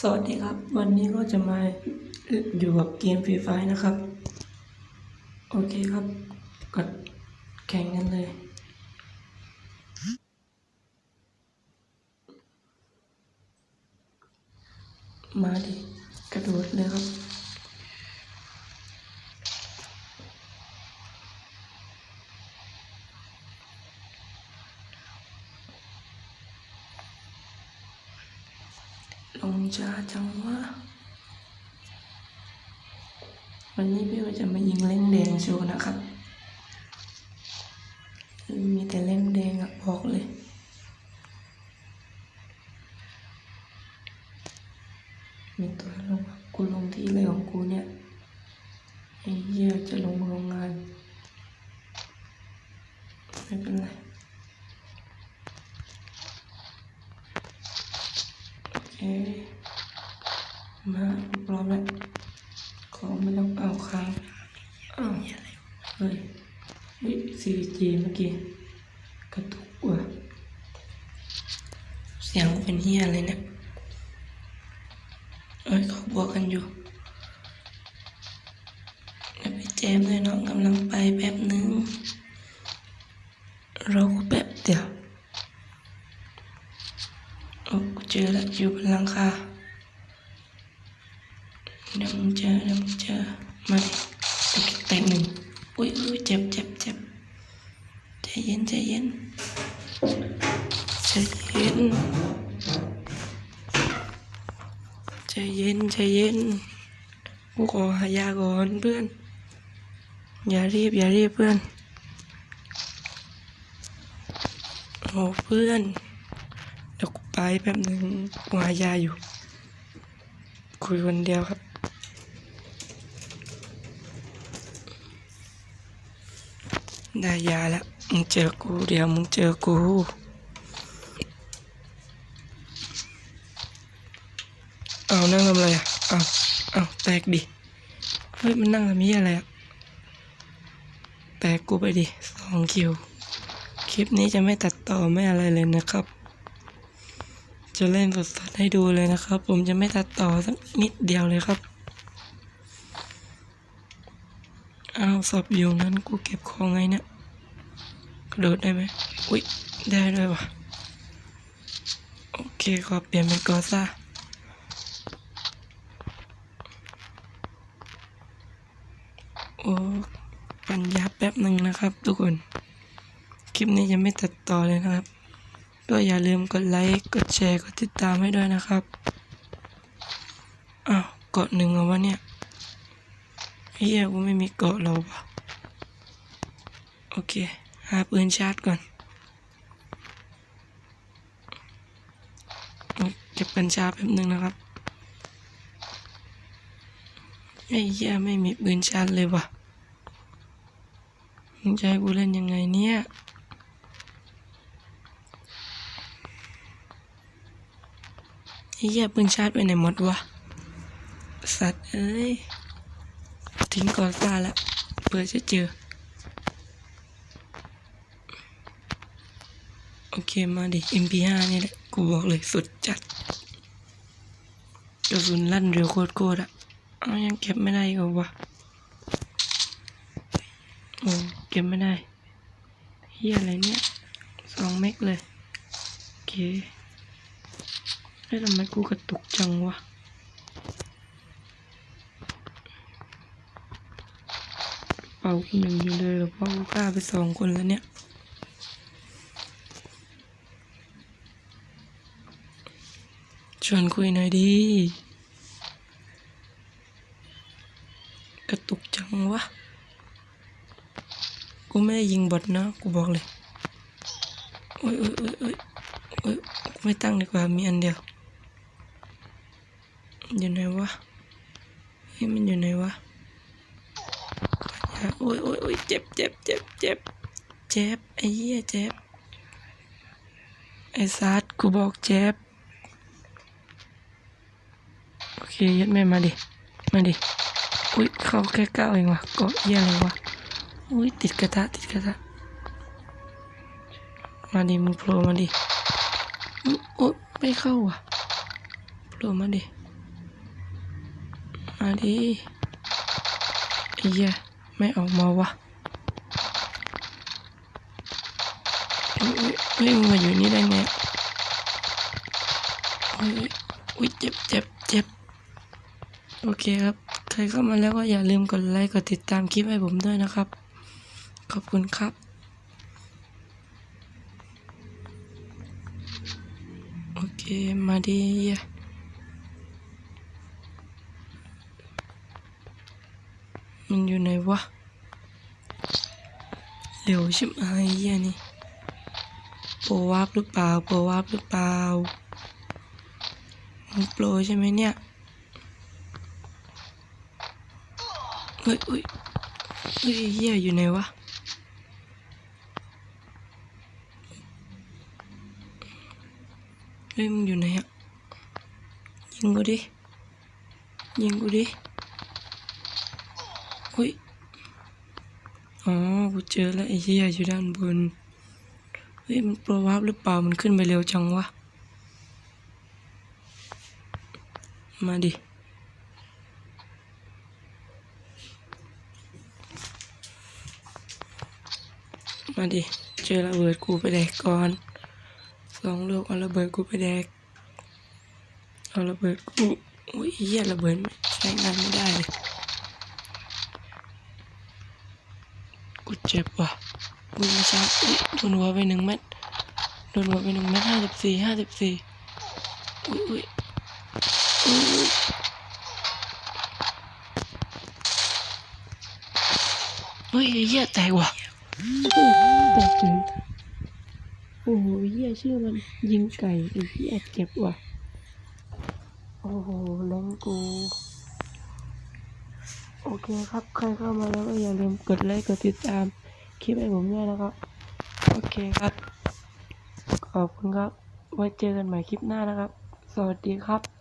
สวัสดีครับ วันนี้ก็จะมาอยู่กับเกมฟรีไฟนะครับ โอเคครับกดแข่งกันเลย มาดิกระโดดเลยครับ ลงช้าจังวะวันนี้พี่ว่าจะมายิงเล่งแดงโชว์นะครับ มีแต่เล่งแดงอะบอกเลยมีตัวลงกูลงที่อะไรของกูเนี่ยไอ้เหี้ยจะลงโรงงาน ไม่เป็นไร โอเค มาพร้อมแล้วของไม่ต้องเอาค้างอ้าเฮ้ยเฮ้ยซีจีเมื่อกี้กระตุกว่ะเสียงเป็นเฮียอะไรเนี่ยเอ้ยเขาบวกกันอยู่เดี๋ยวไปแจมเลยน้องกำลังไปแป๊บนึงรอกูแป๊บเดียว โอ้กูเจอแล้วอยู่บน หลังคาเดี๋ยวมึงเจอเดี๋ยวมึงเจอมาดิตะกิกแตกหนึ่งอุ้ยอุ้ยเจ็บเจ็บเจ็บใจเย็นใจเย็นใจเย็นใจเย็นใจเย็นกูขอหายาก่อนเพื่อน อย่ารีบอย่ารีบเพื่อนโอ้เพื่อน ไปแป๊บหนึ่งกูหายาอยู่ คุยคนเดียวครับ ได้ยาแล้ว มึงเจอกูเดี๋ยวมึงเจอกูเอานั่งทำอะไรอะเอาเอาแตกดิ เฮ้ย มันนั่งทำนี้อะไรอะ แตกกูไปดิสองคิว คลิปนี้จะไม่ตัดต่อไม่อะไรเลยนะครับ จะเล่นสดๆให้ดูเลยนะครับ ผมจะไม่ตัดต่อสักนิดเดียวเลยครับอ้าวสอบอยู่นั้นกูเก็บของไงเนี่ยกระโดดได้ไหมอุ๊ยได้ด้วยวะโอเคขอเปลี่ยนเป็นกอซ่าโอ้ปัญญาแป๊บหนึ่งนะครับทุกคน คลิปนี้จะไม่ตัดต่อเลยนะครับ ก็อย่าลืมกดไลค์ กดแชร์ กดติดตามให้ด้วยนะครับ อ้าวเกาะหนึ่งเหรอวะเนี่ยเฮียกูไม่มีเกาะเราปะโอเค หาปืนชาร์จก่อนเอาเก็บปืนชาร์จแป๊บนึงนะครับไอ้เฮียไม่มีปืนชาร์จเลยวะมึงจะให้กูเล่นยังไงเนี่ย ไอ้ เหี้ยปืนชาร์จไปไหนหมดวะ สัตว์เอ้ย ทิ้งก่อนซ่าละเพื่อจะเจอ โอเคมาดิ MP5 นี่แหละ กูบอกเลยสุดจัดกระสุนลั่นเร็วโคตรๆอะเอายังเก็บไม่ได้อีก็วะโอ้เก็บไม่ได้เฮียอะไรเนี่ยสองเมกเลย โอเค ฮ้ยทำไมกูกระตุกจังวะเป่ากูหนึ่งอยู่เลยหรอเพราะกูฆ่าไปสองคนแล้วเนี่ยชวนคุยหน่อยดี กระตุกจังวะ กูไม่ได้ยิงบอทนะ กูบอกเลยโอ้ยโอ้ยโอ้ยโอ้ยโอ้ยไม่ตั้งดีกว่า มีอันเดียว อยู่ไหนวะเฮ้ยมันอยู่ไหนวะโอ้ยโอ้ยโอ้ยเจ็บเจ็บเจ็บเจ็บเจ็บไอ้เหี้ยเจ็บไอ้ซัดกูบอกเจ็บโอเคยัดแม่มาดิมาดิอุ้ยเข้าแค่ก้าวเองวะเกาะเหี้ยอะไรวะอุ้ยติดกระทะติดกระทะมาดิมึงโผล่มาดิอุ๊ยไม่เข้าอะโผล่มาดิ มาดิไอ้เหี้ยไม่ออกมาวะเฮ้ยมึงมาอยู่นี่ได้ไงเฮ้ยเฮ้ยอุ้ยเจ็บเจ็บเจ็บโอเคครับใครเข้ามาแล้วก็อย่าลืมกดไลค์กดติดตามคลิปให้ผมด้วยนะครับ ขอบคุณครับโอเคมาดี มันอยู่ไหนวะเร็วช่ไหมเหี้ยนี่โปรวาร์ปหรือเปล่าโปรวาร์ปหรือเปล่ามึงโปรใช่ไหมเนี่ยเฮ้ยเฮ้ยเฮ้ยเหี้ยอยู่ไหนวะเฮ้ยมึงอยู่ไหนอะยิงกูดิยิงกูดิเฮ้ย อ๋อ กูเจอแล้วไอ้เหี้ยอยู่ด้านบน เฮ้ย มันโปรวาร์ปหรือเปล่า มันขึ้นไปเร็วจังวะ มาดิ มาดิ เจอระเบิดกูไปแดกก่อนสองลูกเอาระเบิดกูไปแดก เอาระเบิดกู อุ้ยเหี้ยระเบิดใช้งานไม่ได้เลย เจ็บว่ะวิ่งมาช้าอุ๊ยโดนหัวไปหนึ่งเม็ดโดนหัวไปหนึ่งเม็ดห้าสิบสี่ห้าสิบสี่อุ้ยอุ้ยอุ้ยอุ้ยเฮ้ยไอ้เหี้ยแตกว่ะโอ้แตกถึงโอ้โหเหี้ยชื่อมันยิงไก่ไอ้เหี้ยเจ็บว่ะโอ้โหแรงกู โอเคครับ ใครเข้ามาแล้วก็อย่าลืมกดไลค์กดติดตามคลิปให้ผมด้วยนะครับ โอเคครับ ขอบคุณครับ ไว้เจอกันใหม่คลิปหน้านะครับ สวัสดีครับ